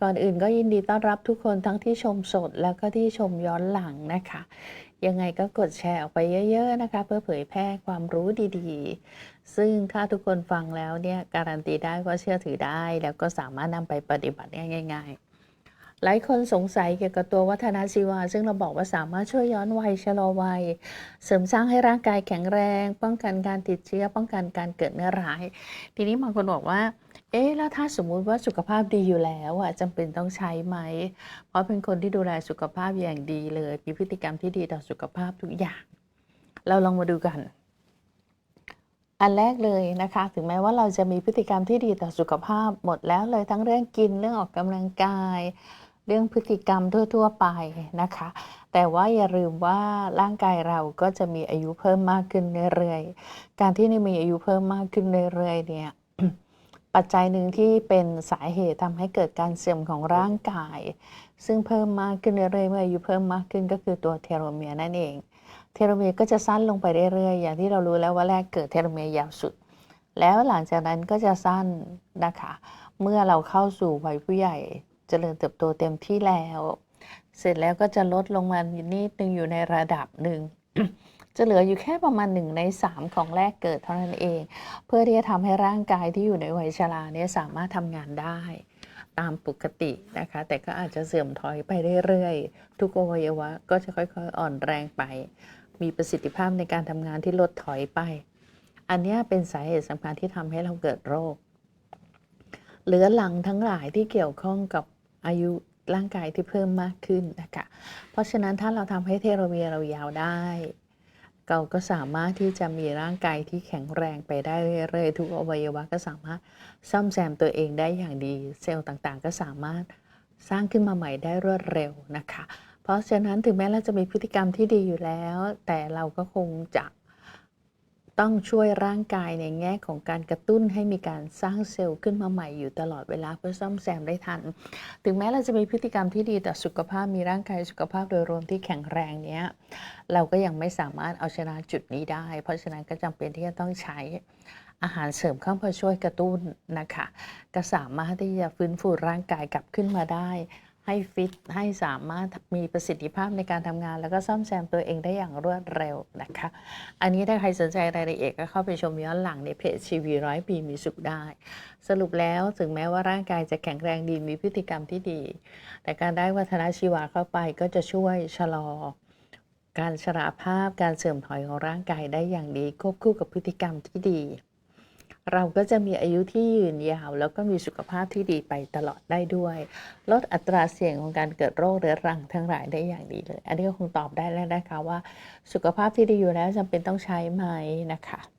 ก่อนอื่นก็ยินดีต้อนรับทุกคนทั้งที่ชมสดแล้วก็ที่ชมย้อนหลังนะคะ ยังไงก็กดแชร์ออกไปเยอะ ๆ นะคะ เพื่อเผยแพร่ความรู้ดีๆ ซึ่งถ้าทุกคนฟังแล้วเนี่ยการันตีได้ว่าเชื่อถือได้ แล้วก็สามารถนำไปปฏิบัติได้ง่าย ๆ หลายคนสงสัยเกี่ยวกับตัววัฒนชีวา ซึ่งเราบอกว่าสามารถช่วยย้อนวัยชะลอวัย เสริมสร้างให้ร่างกายแข็งแรง ป้องกันการติดเชื้อ ป้องกันการเกิดเนื้อร้าย ทีนี้บางคนบอกว่า เอ๊ะแล้วถ้าสมมุติว่าสุขภาพดีอยู่แล้วอะจำเป็นต้องใช้ไหม เพราะเป็นคนที่ดูแลสุขภาพอย่างดีเลยมีพฤติกรรมที่ดีต่อสุขภาพทุกอย่าง เราลองมาดูกันอันแรกเลยนะคะ ถึงแม้ว่าเราจะมีพฤติกรรมที่ดีต่อสุขภาพหมดแล้วเลยทั้งเรื่องกินเรื่องออกกำลังกาย เรื่องพฤติกรรมทั่ว ๆ ไปนะคะ แต่ว่าอย่าลืมว่าร่างกายเราก็จะมีอายุเพิ่มมากขึ้นเรื่อยๆ การที่มีอายุเพิ่มมากขึ้นเรื่อยๆ เนี่ยปัจจัยหนึ่งที่เป็นสาเหตุทำให้เกิดการเสื่อมของร่างกาย ซึ่งเพิ่มมากขึ้นเรื่อยๆเมื่ออายุเพิ่มมากขึ้นก็คือตัวเทโลเมียร์นั่นเอง เทโลเมียร์ก็จะสั้นลงไปเรื่อยๆ อย่างที่เรารู้แล้วว่าแรกเกิดเทโลเมียร์ยาวสุด แล้วหลังจากนั้นก็จะสั้นนะคะ เมื่อเราเข้าสู่วัยผู้ใหญ่ เจริญเติบโตเต็มที่แล้ว เสร็จแล้วก็จะลดลงมานิดนึงอยู่ในระดับหนึ่งจะเหลืออยู่แค่ประมาณหนึ่งในสามของแรกเกิดเท่านั้นเอง เพื่อที่จะทำให้ร่างกายที่อยู่ในวัยชราเนี่ยสามารถทำงานได้ตามปกตินะคะ แต่ก็อาจจะเสื่อมถอยไปเรื่อยๆ ทุกอวัยวะก็จะค่อยๆ อ่อนแรงไป มีประสิทธิภาพในการทำงานที่ลดถอยไป อันนี้เป็นสาเหตุสำคัญที่ทำให้เราเกิดโรค เหลือหลังทั้งหลายที่เกี่ยวข้องกับ อายุร่างกายที่เพิ่มมากขึ้นนะคะ เพราะฉะนั้นถ้าเราทำให้เทโลเมียร์เรายาวได้ เราก็สามารถที่จะมีร่างกายที่แข็งแรงไปได้เรื่อยๆทุกอวัยวะก็สามารถซ่อมแซมตัวเองได้อย่างดี เซลล์ต่างๆ ก็สามารถสร้างขึ้นมาใหม่ได้รวดเร็วนะคะ เพราะฉะนั้นถึงแม้เราจะมีพฤติกรรมที่ดีอยู่แล้ว แต่เราก็คงจะ ต้องช่วยร่างกายในแง่ของการกระตุ้นให้มีการสร้างเซลล์ขึ้นมาใหม่อยู่ตลอดเวลาเพื่อซ่อมแซมได้ทัน ถึงแม้เราจะมีพฤติกรรมที่ดีแต่สุขภาพมีร่างกายสุขภาพโดยรวมที่แข็งแรงเนี้ยเราก็ยังไม่สามารถเอาชนะจุดนี้ได้ เพราะฉะนั้นก็จำเป็นที่จะต้องใช้อาหารเสริมเข้ามาช่วยกระตุ้นนะคะ ก็สามารถที่จะฟื้นฟูร่างกายกลับขึ้นมาได้ ให้ฟิตให้สามารถมีประสิทธิภาพในการทำงาน แล้วก็ซ่อมแซมตัวเองได้อย่างรวดเร็วนะคะ อันนี้ถ้าใครสนใจรายละเอียดก็เข้าไปชมย้อนหลังในเพจชีวีร้อยปีมีสุขได้ สรุปแล้วถึงแม้ว่าร่างกายจะแข็งแรงดีมีพฤติกรรมที่ดี แต่การได้วัฒนชีวาเข้าไปก็จะช่วยชะลอ การชราภาพการเสื่อมถอยของร่างกายได้อย่างดีควบคู่กับพฤติกรรมที่ดี เราก็จะมีอายุที่ยืนยาว แล้วก็มีสุขภาพที่ดีไปตลอดได้ด้วย ลดอัตราเสี่ยงของการเกิดโรคเรื้อรังทั้งหลายได้อย่างดีเลย อันนี้ก็คงตอบได้แล้วนะคะว่า สุขภาพที่ดีอยู่แล้วจำเป็นต้องใช้ไหมนะคะ